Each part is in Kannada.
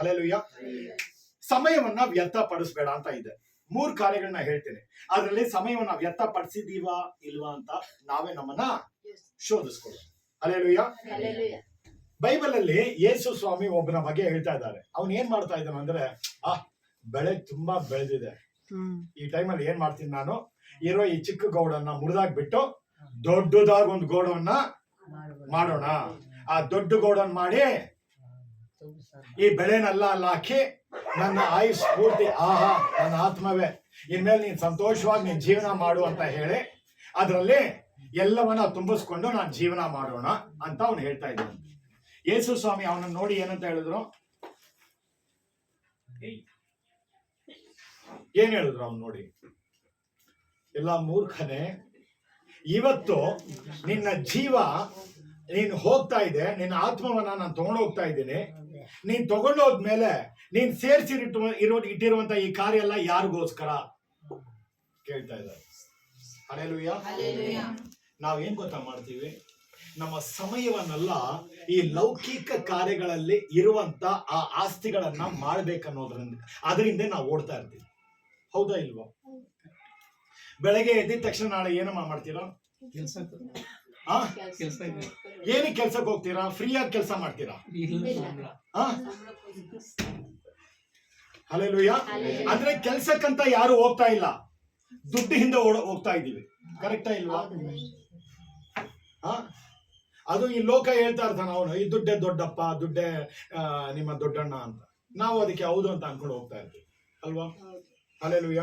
ಹಲೇಲುಯ್ಯ ಸಮಯವನ್ನ ವ್ಯರ್ಥ ಪಡಿಸ್ಬೇಡ ಅಂತ ಇದೆ. ಮೂರ್ ಕಾರ್ಯಗಳನ್ನ ಹೇಳ್ತೇನೆ. ಅದರಲ್ಲಿ ಸಮಯವನ್ನ ವ್ಯರ್ಥಪಡಿಸಿದೀವಾ ಇಲ್ವಾ ಅಂತ ನಾವೇ ನಮ್ಮನ್ನ ಶೋಧಿಸ್ಕೊಳ್ಳೋಣ ಅಲೆಲುಯ್ಯ ಬೈಬಲ್ ಅಲ್ಲಿ ಯೇಸು ಸ್ವಾಮಿ ಒಬ್ಬನ ಬಗ್ಗೆ ಹೇಳ್ತಾ ಇದ್ದಾರೆ. ಅವನ್ ಏನ್ ಮಾಡ್ತಾ ಇದ್ದಾನೆ ಅಂದ್ರೆ ಆ ಬೆಳೆ ತುಂಬಾ ಬೆಳೆದಿದೆ. ಈ ಟೈಮಲ್ಲಿ ಏನ್ ಮಾಡ್ತೀನಿ ನಾನು? ಇರೋ ಈ ಚಿಕ್ಕ ಗೌಡನ್ನ ಮುರಿದಾಕ್ಬಿಟ್ಟು ದೊಡ್ಡದಾಗಿ ಒಂದು ಗೌಡವನ್ನ ಮಾಡೋಣ. ಆ ದೊಡ್ಡ ಗೌಡನ್ ಮಾಡಿ ಈ ಬೆಳೆನಲ್ಲ ಅಲ್ಲ ಹಾಕಿ ನನ್ನ ಆಯುಷ್ ಪೂರ್ತಿ ಆಹಾ, ನನ್ನ ಆತ್ಮವೇ. ಇನ್ಮೇಲೆ ನೀನ್ ಸಂತೋಷವಾಗಿ ನೀನ್ ಜೀವನ ಮಾಡು ಅಂತ ಹೇಳಿ, ಅದರಲ್ಲಿ ಎಲ್ಲವನ್ನ ತುಂಬಿಸ್ಕೊಂಡು ನಾನು ಜೀವನ ಮಾಡೋಣ ಅಂತ ಅವನು ಹೇಳ್ತಾ ಇದ್ದ ಯೇಸು ಸ್ವಾಮಿ ಅವನನ್ನ ನೋಡಿ ಏನಂತ ಹೇಳಿದ್ರು? ಏನ್ ಹೇಳಿದ್ರು ಅವ್ನು ನೋಡಿ? ಎಲ್ಲ ಮೂರ್ಖನೆ, ಇವತ್ತು ನಿನ್ನ ಜೀವ ನೀನ್ ಹೋಗ್ತಾ ಇದೆ ನಿನ್ನ ಆತ್ಮವನ್ನ ನಾನು ತಗೊಂಡು ಹೋಗ್ತಾ ಇದ್ದೀನಿ ನೀನ್ ತಗೊಂಡು ಹೋದ್ಮೇಲೆ ನೀನ್ ಸೇರಿಸಿ ಇರೋ ಇಟ್ಟಿರುವಂತ ಈ ಕಾರ್ಯ ಎಲ್ಲ ಯಾರಿಗೋಸ್ಕರ? ಕೇಳ್ತಾ ಇದ್ದಾರೆ. ಅಲ್ಲೆಲುಯ್ಯ ನಾವ್ ಏನ್ ಗೊತ್ತಾ ಮಾಡ್ತೀವಿ? ನಮ್ಮ ಸಮಯವನ್ನೆಲ್ಲ ಈ ಲೌಕಿಕ ಕಾರ್ಯಗಳಲ್ಲಿ ಇರುವಂತ ಆ ಆಸ್ತಿಗಳನ್ನ ಮಾಡ್ಬೇಕನ್ನೋದ್ರಿಂದ ಅದರಿಂದ ನಾವು ಓಡ್ತಾ ಇರ್ತೀವಿ. ಹೌದಾ ಇಲ್ವಾ? ಬೆಳಗ್ಗೆ ಎದ್ದಿದ ತಕ್ಷಣ ನಾಳೆ ಏನಮ್ಮ ಮಾಡ್ತೀರಾ? ಕೆಲಸ ಏನಕ್ಕೆ ಕೆಲ್ಸಕ್ಕೆ ಹೋಗ್ತೀರಾ? ಫ್ರೀಯಾಗಿ ಕೆಲಸ ಮಾಡ್ತೀರಾ? ಹಲೇಲುಯ್ಯ ಅಂದ್ರೆ ಕೆಲ್ಸಕ್ಕಂತ ಯಾರು ಹೋಗ್ತಾ ಇಲ್ಲ. ದುಡ್ಡು ಹಿಂದೆ ಓಡ ಹೋಗ್ತಾ ಇದ್ದೀವಿ. ಕರೆಕ್ಟಾ ಇಲ್ವಾ? ಆ? ಅದು ಈ ಲೋಕ ಹೇಳ್ತಾ ಇರ್ತಾನೆ ಅವನು ಈ ದುಡ್ಡೇ ದೊಡ್ಡಪ್ಪ ದುಡ್ಡೇ ನಿಮ್ಮ ದೊಡ್ಡಣ್ಣ ಅಂತ. ನಾವು ಅದಕ್ಕೆ ಹೌದು ಅಂತ ಅನ್ಕೊಂಡು ಹೋಗ್ತಾ ಇರ್ತೀವಿ. ಅಲ್ವಾ? ಅಲ್ಲೆಲುಯ್ಯ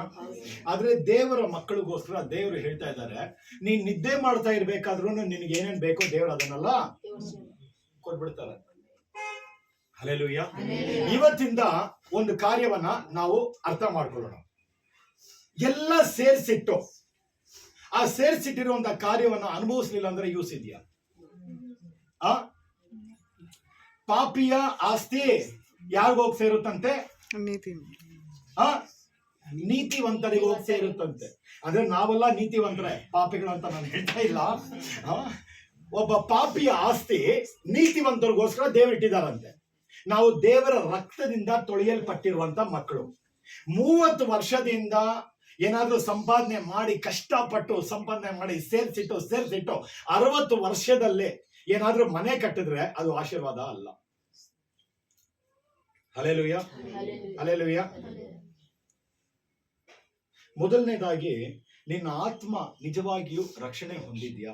ಆದ್ರೆ ದೇವರ ಮಕ್ಕಳಿಗೋಸ್ಕರ ದೇವರು ಹೇಳ್ತಾ ಇದ್ದಾರೆ ನೀನ್ ನಿದ್ದೆ ಮಾಡ್ತಾ ಇರ್ಬೇಕಾದ್ರೂ ನಿನಗೆ ಏನೇನ್ ಬೇಕೋ ದೇವರು ಅದನ್ನೆಲ್ಲ ಕೊಟ್ಬಿಡ್ತಾರೆ. ಅಲ್ಲೆಲುಯ್ಯ ಇವತ್ತಿಂದ ಒಂದು ಕಾರ್ಯವನ್ನ ನಾವು ಅರ್ಥ ಮಾಡ್ಕೊಳ್ಳೋಣ. ಎಲ್ಲ ಸೇರ್ಸಿಟ್ಟು ಆ ಸೇರ್ಸಿಟ್ಟಿರುವಂತ ಕಾರ್ಯವನ್ನ ಅನುಭವಿಸ್ಲಿಲ್ಲ ಅಂದ್ರೆ ಯೂಸ್ ಇದೆಯಾ? ಆ? ಪಾಪಿಯ ಆಸ್ತಿ ಯಾರಿಗೋಗಿ ಸೇರುತ್ತಂತೆ? ಹ ಆ? ನೀತಿವಂತರಿಗೆ ಹೋಗ್ತಾ ಇರುತ್ತಂತೆ. ಅಂದ್ರೆ ನಾವೆಲ್ಲ ನೀತಿವಂತರೇ. ಅಂತ ನಾನು ಹೇಳ್ತಾ ಇಲ್ಲ. ಒಬ್ಬ ಪಾಪಿಯ ಆಸ್ತಿ ನೀತಿವಂತರಿಗೋಸ್ಕರ ದೇವರು ಇಟ್ಟಿದಾರಂತೆ ನಾವು ದೇವರ ರಕ್ತದಿಂದ ತೊಳೆಯಲ್ಪಟ್ಟಿರುವಂತ ಮಕ್ಕಳು. ಮೂವತ್ತು ವರ್ಷದಿಂದ ಏನಾದ್ರೂ ಸಂಪಾದನೆ ಮಾಡಿ ಕಷ್ಟಪಟ್ಟು ಸಂಪಾದನೆ ಮಾಡಿ ಸೇರ್ಸಿಟ್ಟು ಸೇರ್ಸಿಟ್ಟು ಅರವತ್ತು ವರ್ಷದಲ್ಲೇ ಏನಾದ್ರೂ ಮನೆ ಕಟ್ಟಿದ್ರೆ ಅದು ಆಶೀರ್ವಾದ ಅಲ್ಲ. ಅಲೆಲುಯ್ಯ ಹಲೇಲುಯ್ಯ ಮೊದಲನೇದಾಗಿ, ನಿನ್ನ ಆತ್ಮ ನಿಜವಾಗಿಯೂ ರಕ್ಷಣೆ ಹೊಂದಿದ್ಯಾ?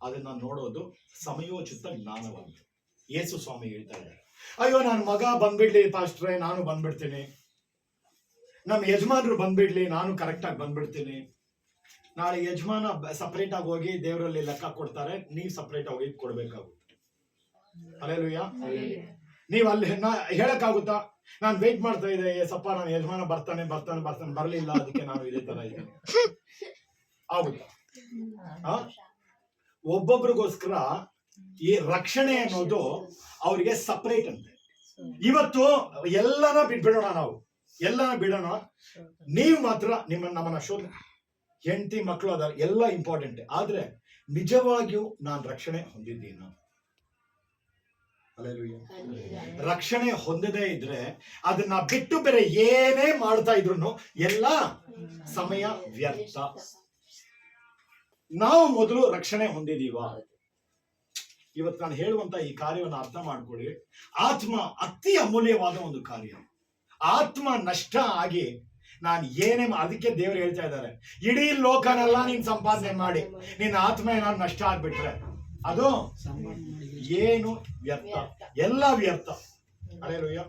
ಅದನ್ನ ನೋಡೋದು ಸಮಯೋಚಿತ ಜ್ಞಾನವಾಗಿದೆ. ಯೇಸು ಸ್ವಾಮಿ ಹೇಳ್ತಾ ಇದ್ದಾರೆ. ಅಯ್ಯೋ ನನ್ನ ಮಗ ಬಂದ್ಬಿಡ್ಲಿ ಪಾಸ್ಟ್ರೆ, ನಾನು ಬಂದ್ಬಿಡ್ತೀನಿ. ನಮ್ಮ ಯಜಮಾನರು ಬಂದ್ಬಿಡ್ಲಿ, ನಾನು ಕರೆಕ್ಟಾಗಿ ಬಂದ್ಬಿಡ್ತೀನಿ. ನಾಳೆ ಯಜಮಾನ ಸಪ್ರೇಟ್ ಆಗಿ ಹೋಗಿ ದೇವರಲ್ಲಿ ಲೆಕ್ಕ ಕೊಡ್ತಾರೆ, ನೀವು ಸಪ್ರೇಟ್ ಆಗಿ ಕೊಡ್ಬೇಕಾಗುತ್ತೆ. ಅಲ್ಲೇಲುಯ್ಯ ನೀವ್ ಅಲ್ಲಿ ನಾ ಹೇಳಕ್ಕಾಗುತ್ತಾ? ನಾನು ವೇಟ್ ಮಾಡ್ತಾ ಇದ್ದೆ ಸಪ್ಪ, ನಾನು ಯಜಮಾನ ಬರ್ತಾನೆ ಬರ್ತಾನೆ ಬರ್ತಾನೆ, ಬರ್ಲಿಲ್ಲ, ಅದಕ್ಕೆ ನಾನು ಇದೇ ತರ ಇದ್ದೀನಿ. ಆಗುತ್ತಾ? ಒಬ್ಬೊಬ್ರಿಗೋಸ್ಕರ ಈ ರಕ್ಷಣೆ ಅನ್ನೋದು ಅವರಿಗೆ ಸಪ್ರೇಟ್ ಅಂತೆ. ಇವತ್ತು ಎಲ್ಲನ ಬಿಟ್ಬಿಡೋಣ ನಾವು. ಎಲ್ಲನ ಬಿಡೋಣ. ನೀವು ಮಾತ್ರ ನಿಮ್ಮ ನಮ್ಮನ್ನ ಶೋಧ ಹೆಂಡತಿ ಮಕ್ಕಳು ಅದ, ಎಲ್ಲ ಇಂಪಾರ್ಟೆಂಟ್ ಆದ್ರೆ ನಿಜವಾಗಿಯೂ ನಾನು ರಕ್ಷಣೆ ಹೊಂದಿದ್ದೀನಿ. ಅಲ್ಲೆಲುಯ್ಯ ರಕ್ಷಣೆ ಹೊಂದದೇ ಇದ್ರೆ ಅದನ್ನ ಬಿಟ್ಟು ಬೇರೆ ಏನೇ ಮಾಡ್ತಾ ಇದ್ರು ಎಲ್ಲ ಸಮಯ ವ್ಯರ್ಥ. ನಾವು ಮೊದಲು ರಕ್ಷಣೆ ಹೊಂದಿದೀವ. ಇವತ್ತು ನಾನು ಹೇಳುವಂತ ಈ ಕಾರ್ಯವನ್ನು ಅರ್ಥ ಮಾಡ್ಕೊಳ್ಳಿ. ಆತ್ಮ ಅತಿ ಅಮೂಲ್ಯವಾದ ಒಂದು ಕಾರ್ಯ. ಆತ್ಮ ನಷ್ಟ ಆಗಿ ನಾನು ಏನೇ ಅದಕ್ಕೆ ದೇವರು ಹೇಳ್ತಾ ಇದ್ದಾರೆ. ಇಡೀ ಲೋಕನೆಲ್ಲ ನೀನ್ ಸಂಪಾದನೆ ಮಾಡಿ. ನಿನ್ನ ಆತ್ಮ ಏನಾದ್ರು ನಷ್ಟ ಆಗ್ಬಿಟ್ರೆ ಅದು ಏನು ವ್ಯರ್ಥ. ಎಲ್ಲ ವ್ಯರ್ಥ. ಅಲ್ಲೇಲುಯ್ಯ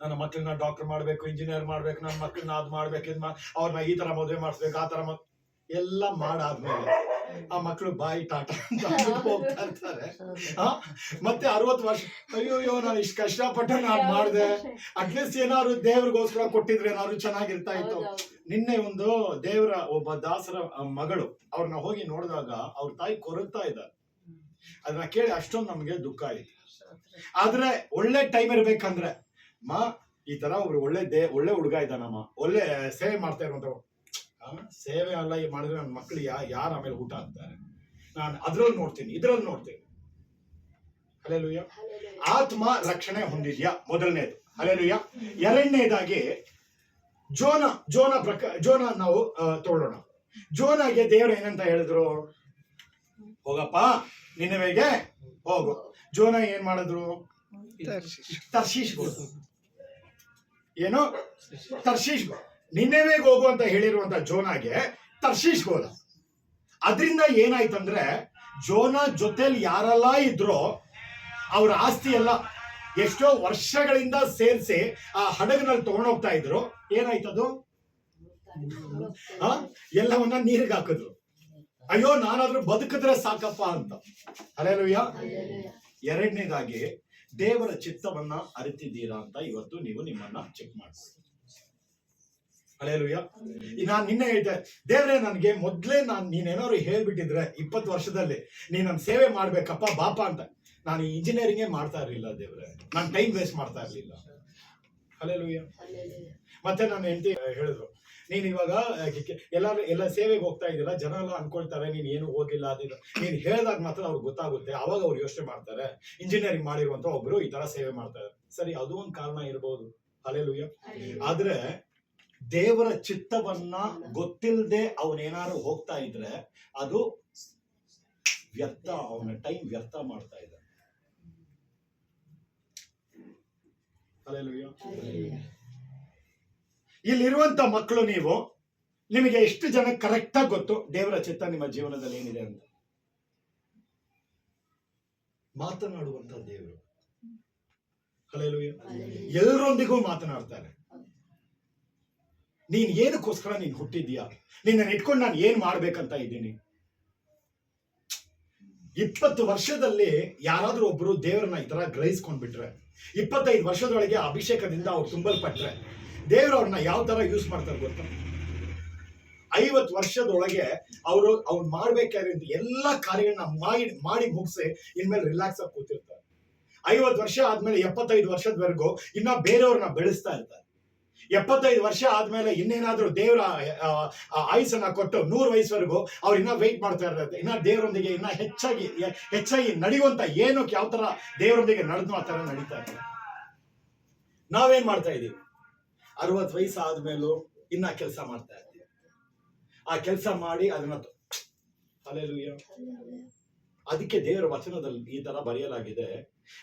ನನ್ನ ಮಕ್ಕಳನ್ನ ಡಾಕ್ಟರ್ ಮಾಡ್ಬೇಕು ಇಂಜಿನಿಯರ್ ಮಾಡ್ಬೇಕು ನನ್ನ ಮಕ್ಕಳನ್ನ ಅದ್ ಮಾಡ್ಬೇಕು ಇದ್ ಅವ್ರನ್ನ ಈ ತರ ಮದುವೆ ಮಾಡಿಸ್ಬೇಕು ಆ ತರ ಎಲ್ಲ ಮಾಡಾದ್ಮೇಲೆ ಆ ಮಕ್ಕಳು ಬಾಯಿ ಟಾಟ ಅಂತ ಅಂದ್ಬಿಟ್ಟು ಹೋಗ್ತಾ ಇರ್ತಾರೆ. ಮತ್ತೆ ಅರವತ್ತು ವರ್ಷ ಅಯ್ಯೋ ಅಯ್ಯೋ ನಾನು ಇಷ್ಟು ಕಷ್ಟಪಟ್ಟು ನಾನು ಮಾಡಿದೆ. ಅಟ್ಲೀಸ್ಟ್ ಏನಾದ್ರು ದೇವ್ರಿಗೋಸ್ಕರ ಕೊಟ್ಟಿದ್ರೆ ಏನಾದ್ರು ಚೆನ್ನಾಗಿರ್ತಾ ಇತ್ತು. ನಿನ್ನೆ ಒಂದು ದೇವರ ಒಬ್ಬ ದಾಸರ ಮಗಳು ಅವ್ರನ್ನ ಹೋಗಿ ನೋಡಿದಾಗ ಅವ್ರ ತಾಯಿ ಕೊರತಾ ಇದ್ದಾರೆ. ಅದನ್ನ ಕೇಳಿ ಅಷ್ಟೊಂದು ನಮ್ಗೆ ದುಃಖ ಆಯ್ತು. ಆದ್ರೆ ಒಳ್ಳೆ ಟೈಮ್ ಇರ್ಬೇಕಂದ್ರೆ ಮಾ ಈ ತರ ಒಬ್ರು ಒಳ್ಳೆ ದೇ ಒಳ್ಳೆ ಹುಡುಗ ಇದ್ದಾನಮ್ಮ ಒಳ್ಳೆ ಸೇವೆ ಮಾಡ್ತಾ ಇರುವಂತ ಸೇವೆ ಅಲ್ಲ ಈ ಮಾಡಿದ್ರೆ ನನ್ನ ಮಕ್ಳು ಯಾ ಯಾರ ಆಮೇಲೆ ಊಟ ಆಗ್ತಾರೆ ನಾನು ಅದ್ರಲ್ಲಿ ನೋಡ್ತೀನಿ ಇದ್ರಲ್ಲಿ ನೋಡ್ತೀನಿ. ಅಲೆಲುಯ್ಯ ಆತ್ಮ ರಕ್ಷಣೆ ಹೊಂದಿದ್ಯಾ? ಮೊದಲನೇದು. ಅಲೆಲುಯ್ಯ ಎರಡನೇದಾಗಿ ಜೋನ ಜೋನ ಪ್ರಕ ಜೋನ ನಾವು ತಗೊಳ್ಳೋಣ ಜೋನಾಗೆ ದೇವರು ಏನಂತ ಹೇಳಿದ್ರು? ಹೋಗಪ್ಪ. ನಿನ್ನವೆಗೆ ಹೋಗು. ಜೋನ ಏನ್ ಮಾಡಿದ್ರು? ತರ್ಶೀಶ್ ಏನು? ತರ್ಶೀಶ್ ನಿನ್ನೆವೇಗೆ ಹೋಗು ಅಂತ ಹೇಳಿರುವಂತ ಜೋನಾಗೆ ತರ್ಶೀಶ್ ಹೋದ ಅದರಿಂದ ಏನಾಯ್ತಂದ್ರೆ, ಜೋನ ಜೊತೆಲಿ ಯಾರೆಲ್ಲ ಇದ್ರೋ, ಅವ್ರ ಆಸ್ತಿ ಎಲ್ಲ ಎಷ್ಟೋ ವರ್ಷಗಳಿಂದ ಸೇರಿಸಿ ಆ ಹಡಗಿನಲ್ಲಿ ತಗೊಂಡೋಗ್ತಾ ಇದ್ರು. ಏನಾಯ್ತದು? ಎಲ್ಲವನ್ನ ನೀರಿಗೆ ಹಾಕಿದ್ರು. ಅಯ್ಯೋ ನಾನಾದ್ರೂ ಬದುಕಿದ್ರೆ ಸಾಕಪ್ಪ ಅಂತ. ಅಲ್ಲೇಲುಯ್ಯ ಎರಡನೇದಾಗಿ ದೇವರ ಚಿತ್ತವನ್ನ ಅರಿತಿದ್ದೀರಾ ಅಂತ ಇವತ್ತು ನೀವು ನಿಮ್ಮನ್ನ ಚೆಕ್ ಮಾಡ್ಕೊಳ್ಳಿ ಅಲ್ಲೇಲುಯ್ಯ ನಾನು ನಿನ್ನೆ ಹೇಳ್ತೆ ದೇವ್ರೆ ನನಗೆ ಮೊದ್ಲೇ ನಾನು ನೀನೇನಾದ್ರು ಹೇಳ್ಬಿಟ್ಟಿದ್ರೆ ಇಪ್ಪತ್ತು ವರ್ಷದಲ್ಲಿ ನೀನ್ ನನ್ನ ಸೇವೆ ಮಾಡ್ಬೇಕಪ್ಪ ಬಾಪ ಅಂತ. ನಾನು ಇಂಜಿನಿಯರಿಂಗೇ ಮಾಡ್ತಾ ಇರ್ಲಿಲ್ಲ ದೇವ್ರೆ. ನಾನು ಟೈಮ್ ವೇಸ್ಟ್ ಮಾಡ್ತಾ ಇರ್ಲಿಲ್ಲ. ಅಲ್ಲೇಲುಯ್ಯ ಮತ್ತೆ ನಾನು ಹೆಂಡತಿ ಹೇಳಿದ್ರು ನೀನ್ ಇವಾಗ ಎಲ್ಲ ಎಲ್ಲ ಸೇವೆಗೆ ಹೋಗ್ತಾ ಇದ್ದೀರಾ ಜನ ಎಲ್ಲ ಅನ್ಕೊಳ್ತಾರೆ ನೀನು ಏನು ಹೋಗಿಲ್ಲ ಅದಿಲ್ಲ ನೀನ್ ಹೇಳ್ದಾಗ ಮಾತ್ರ ಅವ್ರಿಗೆ ಗೊತ್ತಾಗುತ್ತೆ. ಅವಾಗ ಅವ್ರು ಯೋಚನೆ ಮಾಡ್ತಾರೆ. ಇಂಜಿನಿಯರಿಂಗ್ ಮಾಡಿರುವಂತ ಒಬ್ರು ಈ ತರ ಸೇವೆ ಮಾಡ್ತಾರೆ ಸರಿ ಅದು ಒಂದು ಕಾರಣ ಇರಬಹುದು ಅಲೆಲುಯ್ಯ ಆದ್ರೆ ದೇವರ ಚಿತ್ತವನ್ನ ಗೊತ್ತಿಲ್ಲದೆ ಅವನೇನಾದ್ರು ಹೋಗ್ತಾ ಇದ್ರೆ ಅದು ವ್ಯರ್ಥ ಅವನ ಟೈಮ್ ವ್ಯರ್ಥ ಮಾಡ್ತಾ ಇದ್ದಾರೆ ಅಲೆಲುಯ್ಯ ಇಲ್ಲಿರುವಂತ ಮಕ್ಕಳು ನೀವು ನಿಮಗೆ ಎಷ್ಟು ಜನ ಕರೆಕ್ಟ್ ಆಗಿ ಗೊತ್ತು? ದೇವರ ಚಿತ್ತ ನಿಮ್ಮ ಜೀವನದಲ್ಲಿ ಏನಿದೆ ಅಂತ. ಮಾತನಾಡುವಂತ ದೇವರು. ಕಲೆಯಲು ಎಲ್ಲರೊಂದಿಗೂ ಮಾತನಾಡ್ತಾರೆ. ನೀನ್ ಏನಕ್ಕೋಸ್ಕರ ನೀನ್ ಹುಟ್ಟಿದ್ಯಾ ನಿನ್ನ ಇಟ್ಕೊಂಡು ನಾನು ಏನ್ ಮಾಡ್ಬೇಕಂತ ಇದ್ದೀನಿ? ಇಪ್ಪತ್ತು ವರ್ಷದಲ್ಲಿ ಯಾರಾದ್ರೂ ಒಬ್ರು ದೇವರನ್ನ ಈ ತರ ಗ್ರಹಿಸ್ಕೊಂಡ್ಬಿಟ್ರೆ ಇಪ್ಪತ್ತೈದು ವರ್ಷದೊಳಗೆ ಅಭಿಷೇಕದಿಂದ ಅವ್ರು ತುಂಬಲ್ಪಟ್ರೆ ದೇವರು ಅವ್ರನ್ನ ಯಾವ ತರ ಯೂಸ್ ಮಾಡ್ತಾರೆ ಗೊತ್ತಾ? ಐವತ್ತು ವರ್ಷದೊಳಗೆ ಅವರು ಅವ್ರು ಮಾಡ್ಬೇಕಾಗಿರೋ ಎಲ್ಲ ಕಾರ್ಯಗಳನ್ನ ಮಾಡಿ ಮಾಡಿ ಮುಗಿಸಿ ಇನ್ಮೇಲೆ ರಿಲ್ಯಾಕ್ಸ್ ಆಗಿ ಕೂತಿರ್ತಾರೆ. ಐವತ್ತು ವರ್ಷ ಆದ್ಮೇಲೆ ಎಪ್ಪತ್ತೈದು ವರ್ಷದವರೆಗೂ ಇನ್ನ ಬೇರೆಯವ್ರನ್ನ ಬೆಳೆಸ್ತಾ ಇರ್ತಾರೆ. ಎಪ್ಪತ್ತೈದು ವರ್ಷ ಆದ್ಮೇಲೆ ಇನ್ನೇನಾದ್ರೂ ದೇವರ ಆ, ಆ, ಕೊಟ್ಟು ನೂರು ವಯಸ್ಸುವರೆಗೂ ಅವ್ರು ಇನ್ನ ವೆಯ್ಟ್ ಮಾಡ್ತಾ ಇರ್ತಾರೆ. ಇನ್ನ ದೇವರೊಂದಿಗೆ ಇನ್ನ ಹೆಚ್ಚಾಗಿ ಹೆಚ್ಚಾಗಿ ನಡೆಯುವಂತ ಏನಕ್ಕೆ ಯಾವ ತರ ದೇವರೊಂದಿಗೆ ನಡೆದು ಆ ತರ ನಡೀತಾ ಇರ್ತಾರೆ. ನಾವೇನ್ ಮಾಡ್ತಾ ಇದೀವಿ? ಅರವತ್ತು ವಯಸ್ಸು ಆದ್ಮೇಲೂ ಇನ್ನ ಕೆಲಸ ಮಾಡ್ತಾ ಇರ್ತೀವಿ ಆ ಕೆಲಸ ಮಾಡಿ ಅದನ್ನ ಅಲೆಲುಯ್ಯ ಅದಕ್ಕೆ ದೇವರ ವಚನದಲ್ಲಿ ಈ ತರ ಬರೆಯಲಾಗಿದೆ.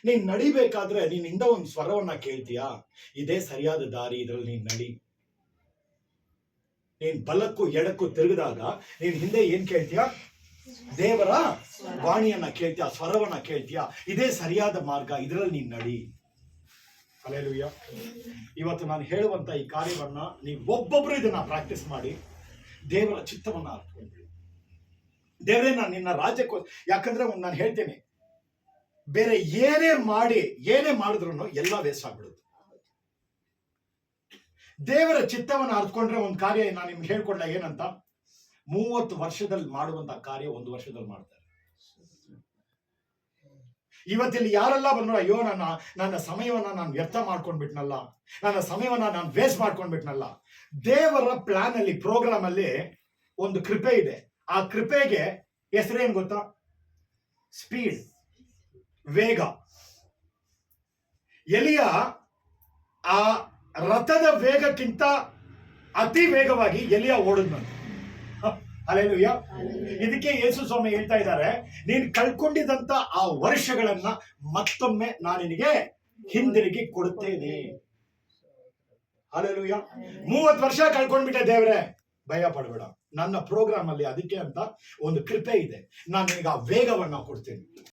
ನೀನ್ ನಡಿಬೇಕಾದ್ರೆ ನಿನ್ನಿಂದ ಒಂದು ಸ್ವರವನ್ನ ಕೇಳ್ತೀಯಾ? ಇದೇ ಸರಿಯಾದ ದಾರಿ ಇದ್ರಲ್ಲಿ ನೀನ್ ನಡಿ. ನೀನ್ ಬಲಕ್ಕೂ ಎಡಕ್ಕೂ ತಿರುಗಿದಾಗ ನೀನ್ ಹಿಂದೆ ಏನ್ ಕೇಳ್ತೀಯ? ದೇವರ ವಾಣಿಯನ್ನ ಕೇಳ್ತೀಯ? ಸ್ವರವನ್ನ ಕೇಳ್ತೀಯ? ಇದೇ ಸರಿಯಾದ ಮಾರ್ಗ ಇದ್ರಲ್ಲಿ ನೀನ್ ನಡಿ. ಅಲೆಲುಯ್ಯ ಇವತ್ತು ನಾನು ಹೇಳುವಂತ ಈ ಕಾರ್ಯವನ್ನು ನೀವು ಒಬ್ಬೊಬ್ರು ಇದನ್ನ ಪ್ರಾಕ್ಟೀಸ್ ಮಾಡಿ ದೇವರ ಚಿತ್ತವನ್ನ ಅರ್ಥಕೊಂಡ್ಬಿಡಿ ದೇವರೇ, ನಾನು ನಿನ್ನ ರಾಜ್ಯಕ್ಕೆ, ಯಾಕಂದ್ರೆ ಒಂದು ನಾನು ಹೇಳ್ತೇನೆ. ಬೇರೆ ಏನೇ ಮಾಡಿ, ಏನೇ ಮಾಡಿದ್ರು ಎಲ್ಲ ವೇಸ್ಟ್ ಆಗ್ಬಿಡುತ್ತೆ. ದೇವರ ಚಿತ್ತವನ್ನ ಅರ್ಥಕೊಂಡ್ರೆ ಒಂದು ಕಾರ್ಯ ನಾನು ನಿಮ್ಗೆ ಹೇಳ್ಕೊಂಡ ಏನಂತ? ಮೂವತ್ತು ವರ್ಷದಲ್ಲಿ ಮಾಡುವಂತ ಕಾರ್ಯ ಒಂದು ವರ್ಷದಲ್ಲಿ ಮಾಡ್ತಾರೆ. ಇವತ್ತಿಲ್ಲಿ ಯಾರೆಲ್ಲ ಬಂದ್ರು, ಅಯ್ಯೋ, ನನ್ನ ನನ್ನ ಸಮಯವನ್ನ ನಾನು ವ್ಯರ್ಥ ಮಾಡ್ಕೊಂಡ್ಬಿಟ್ನಲ್ಲ. ನನ್ನ ಸಮಯವನ್ನ ನಾನು ವೇಸ್ಟ್ ಮಾಡ್ಕೊಂಡ್ಬಿಟ್ನಲ್ಲ. ದೇವರ ಪ್ಲಾನ್ ಅಲ್ಲಿ ಪ್ರೋಗ್ರಾಮ್ ಅಲ್ಲಿ ಒಂದು ಕೃಪೆ ಇದೆ. ಆ ಕೃಪೆಗೆ ಹೆಸರೇನ್ ಗೊತ್ತಾ? ಸ್ಪೀಡ್ ವೇಗ. ಎಲಿಯ ಆ ರಥದ ವೇಗಕ್ಕಿಂತ ಅತಿ ವೇಗವಾಗಿ ಎಲಿಯ ಓಡಿದ್ನಂತೆ. ಅಲ್ಲೇಲುಯ್ಯ ಇದಕ್ಕೆ ಯೇಸು ಸ್ವಾಮಿ ಹೇಳ್ತಾ ಇದ್ದಾರೆ, ನೀನು ಕಳ್ಕೊಂಡಿದಂತ ಆ ವರ್ಷಗಳನ್ನ ಮತ್ತೊಮ್ಮೆ ನಾನು ನಿನಗೆ ಹಿಂದಿರುಗಿ ಕೊಡ್ತೇನೆ ಅಲೆಲುಯ್ಯ ಮೂವತ್ತು ವರ್ಷ ಕಳ್ಕೊಂಡ್ಬಿಟ್ಟೆ ದೇವ್ರೆ. ಭಯ ಪಡಬೇಡ. ನನ್ನ ಪ್ರೋಗ್ರಾಮ್ ಅಲ್ಲಿ ಅದಕ್ಕೆ ಅಂತ ಒಂದು ಕೃಪೆ ಇದೆ. ನಾನು ಈಗ ಆ ವೇಗವನ್ನ ಕೊಡ್ತೇನೆ.